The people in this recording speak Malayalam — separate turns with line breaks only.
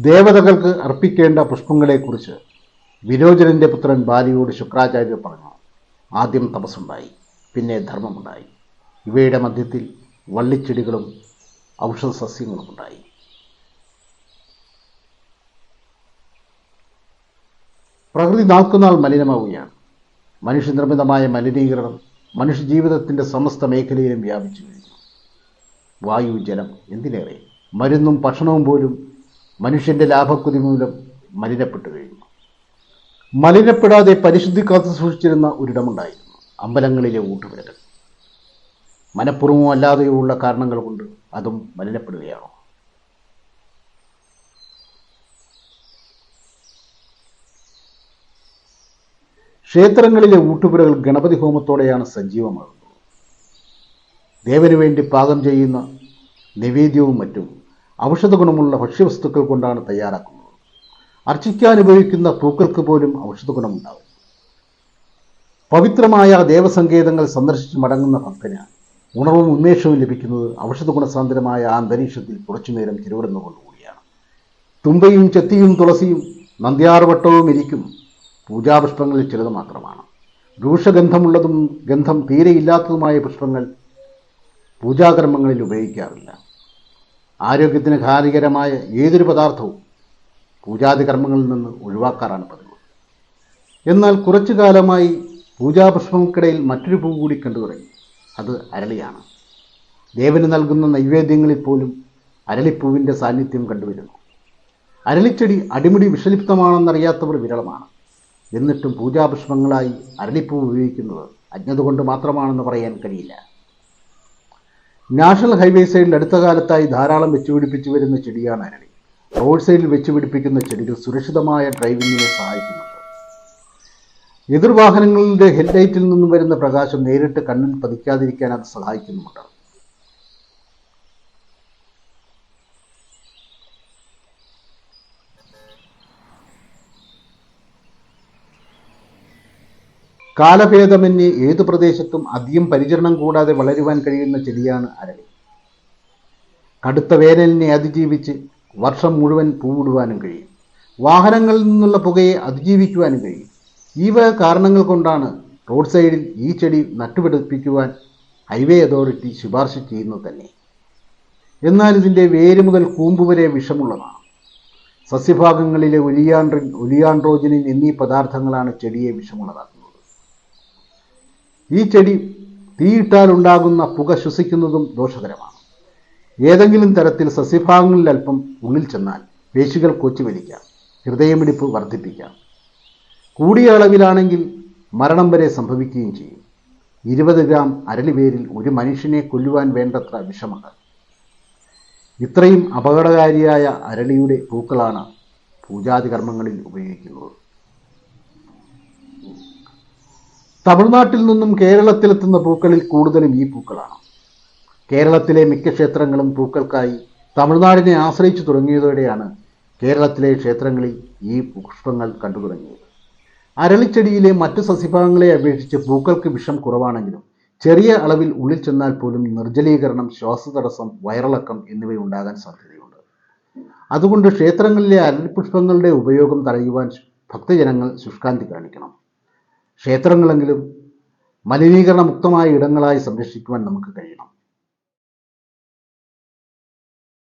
ദേവതകൾക്ക് അർപ്പിക്കേണ്ട പുഷ്പങ്ങളെക്കുറിച്ച് വിരോചനന്റെ പുത്രൻ ബാലിയോട് ശുക്രാചാര്യർ പറഞ്ഞു. ആദ്യം തപസ്സുണ്ടായി പിന്നെ ധർമ്മമുണ്ടായി. ഇവയുടെ മധ്യത്തിൽ വള്ളിച്ചെടികളും ഔഷധ സസ്യങ്ങളും ഉണ്ടായി. പ്രകൃതി നാൾക്കുനാൾ മലിനമാവുകയാണ്. മനുഷ്യനിർമ്മിതമായ മലിനീകരണം മനുഷ്യജീവിതത്തിന്റെ സമസ്ത മേഖലയിലും വ്യാപിച്ചു കഴിഞ്ഞു. വായു ജലം എന്തിനേറെ? മരുന്നും ഭക്ഷണവും പോലും മനുഷ്യന്റെ ലാഭക്കുതി മൂലം മലിനപ്പെട്ടു കഴിഞ്ഞു. മലിനപ്പെടാതെ പരിശുദ്ധി കാത്തു സൂക്ഷിച്ചിരുന്ന ഒരിടമുണ്ടായിരുന്നു അമ്പലങ്ങളിലെ ഊട്ടുപുരകൾ മനഃപൂർവമോ അല്ലാതെയോ ഉള്ള കാരണങ്ങൾ കൊണ്ട് അതും മലിനപ്പെടുകയാണ്? ക്ഷേത്രങ്ങളിലെ ഊട്ടുപുരകൾ ഗണപതി ഹോമത്തോടെയാണ് സജീവമാകുന്നത്. ദേവന് വേണ്ടി പാകം ചെയ്യുന്ന നിവേദ്യവും മറ്റും ഔഷധ ഗുണമുള്ള ഭക്ഷ്യവസ്തുക്കൾ കൊണ്ടാണ് തയ്യാറാക്കുന്നത്. അർച്ചിക്കാൻ ഉപയോഗിക്കുന്ന പൂക്കൾക്ക് പോലും ഔഷധ ഗുണമുണ്ടാകും പവിത്രമായ ദേവസങ്കേതങ്ങൾ സന്ദർശിച്ച് മടങ്ങുന്ന ഭക്തന് ഉണർവും ഉന്മേഷവും ലഭിക്കുന്നത് ഔഷധ ഗുണസാന്ദ്രമായ ആ അന്തരീക്ഷത്തിൽ കുറച്ചുനേരം ചിലവിടുന്നതുകൊണ്ടുകൂടിയാണ് തുമ്പയും ചെത്തിയും തുളസിയും നന്ദ്യാർവട്ടവും ഇരിക്കും. പൂജാപുഷ്പങ്ങളിൽ ചിലത് മാത്രമാണ്. രൂക്ഷഗന്ധമുള്ളതും ഗന്ധം തീരെയില്ലാത്തതുമായ പുഷ്പങ്ങൾ പൂജാകർമ്മങ്ങളിൽ ഉപയോഗിക്കാറില്ല. ആരോഗ്യത്തിന് ഹാനികരമായ ഏതൊരു പദാർത്ഥവും പൂജാതി കർമ്മങ്ങളിൽ നിന്ന് ഒഴിവാക്കാറാണ് പതിവ്. എന്നാൽ കുറച്ചു കാലമായി പൂജാപുഷ്പങ്ങൾക്കിടയിൽ മറ്റൊരു പൂ കൂടി കണ്ടു തുടങ്ങി അത് അരളിയാണ്. ദേവന് നൽകുന്ന നൈവേദ്യങ്ങളിൽ പോലും അരളിപ്പൂവിന്റെ സാന്നിധ്യം കണ്ടുവരുന്നു. അരളിച്ചെടി അടിമുടി വിഷലിപ്തമാണെന്നറിയാത്തവർ വിരളമാണ്. എന്നിട്ടും പൂജാപുഷ്പങ്ങളായി അരളിപ്പൂ ഉപയോഗിക്കുന്നത് അജ്ഞത കൊണ്ട് മാത്രമാണെന്ന് പറയാൻ കഴിയില്ല. നാഷണൽ ഹൈവേ സൈഡിൽ അടുത്ത കാലത്തായി ധാരാളം വെച്ചുപിടിപ്പിച്ചു വരുന്ന ചെടിയാണ് അരളി. റോഡ് സൈഡിൽ വെച്ചുപിടിപ്പിക്കുന്ന ചെടികൾ സുരക്ഷിതമായ ഡ്രൈവിംഗിനെ സഹായിക്കുന്നുണ്ട്. എതിർവാഹനങ്ങളുടെ ഹെഡ്ലൈറ്റിൽ നിന്നും വരുന്ന പ്രകാശം നേരിട്ട് കണ്ണിൽ പതിക്കാതിരിക്കാൻ അത് സഹായിക്കുന്നുമുണ്ട്. കാലഭേദമന്യേ ഏതു പ്രദേശത്തും അധികം പരിചരണം കൂടാതെ വളരുവാൻ കഴിയുന്ന ചെടിയാണ് അരളി. കടുത്ത വേനലിനെ അതിജീവിച്ച് വർഷം മുഴുവൻ പൂവിടുവാനും കഴിയും. വാഹനങ്ങളിൽ നിന്നുള്ള പുകയെ അതിജീവിക്കുവാനും കഴിയും. ഈ വക കാരണങ്ങൾ കൊണ്ടാണ് റോഡ് സൈഡിൽ ഈ ചെടി നട്ടുപിടിപ്പിക്കുവാൻ ഹൈവേ അതോറിറ്റി ശുപാർശ ചെയ്യുന്നത് തന്നെ. എന്നാൽ ഇതിന്റെ വേര് മുതൽ കൂമ്പ് വരെ വിഷമുള്ളതാണ്. സസ്യഭാഗങ്ങളിലെ ഒലിയാൻഡ്രിൻ ഒലിയാൻഡ്രോജനിൻ എന്നീ പദാർത്ഥങ്ങളാണ് ചെടിയെ വിഷമുള്ളതാക്കുന്നത്. ഈ ചെടി തീയിട്ടാൽ ഉണ്ടാകുന്ന പുക ശ്വസിക്കുന്നതും ദോഷകരമാണ്. ഏതെങ്കിലും തരത്തിൽ സസ്യഭാഗങ്ങളിൽ അല്പം ഉള്ളിൽ ചെന്നാൽ പേശികൾ കൊച്ചുവലിക്കാം ഹൃദയമിടിപ്പ് വർദ്ധിപ്പിക്കാം. കൂടിയ അളവിലാണെങ്കിൽ മരണം വരെ സംഭവിക്കുകയും ചെയ്യും. ഇരുപത് ഗ്രാം അരളിവേരിൽ ഒരു മനുഷ്യനെ കൊല്ലുവാൻ വേണ്ടത്ര വിഷമുണ്ട് ഇത്രയും അപകടകാരിയായ അരളിയുടെ പൂക്കളാണ് പൂജാതി കർമ്മങ്ങളിൽ ഉപയോഗിക്കുന്നത്. തമിഴ്നാട്ടിൽ നിന്നും കേരളത്തിലെത്തുന്ന പൂക്കളിൽ കൂടുതലും ഈ പൂക്കളാണ്. കേരളത്തിലെ മിക്ക ക്ഷേത്രങ്ങളും പൂക്കൾക്കായി തമിഴ്നാടിനെ ആശ്രയിച്ചു തുടങ്ങിയതോടെയാണ് കേരളത്തിലെ ക്ഷേത്രങ്ങളിൽ ഈ പുഷ്പങ്ങൾ കണ്ടു തുടങ്ങിയത്. അരളിച്ചെടിയിലെ മറ്റു സസ്യഭാഗങ്ങളെ അപേക്ഷിച്ച് പൂക്കൾക്ക് വിഷം കുറവാണെങ്കിലും ചെറിയ അളവിൽ ഉള്ളിൽ ചെന്നാൽ പോലും നിർജലീകരണം ശ്വാസതടസ്സം വയറിളക്കം എന്നിവയുണ്ടാകാൻ സാധ്യതയുണ്ട്. അതുകൊണ്ട് ക്ഷേത്രങ്ങളിലെ അരളിപുഷ്പങ്ങളുടെ ഉപയോഗം തടയുവാൻ ഭക്തജനങ്ങൾ ശുഷ്കാന്തി കാണിക്കണം. ക്ഷേത്രങ്ങളെങ്കിലും മലിനീകരണ മുക്തമായ ഇടങ്ങളായി സംരക്ഷിക്കുവാൻ നമുക്ക് കഴിയണം.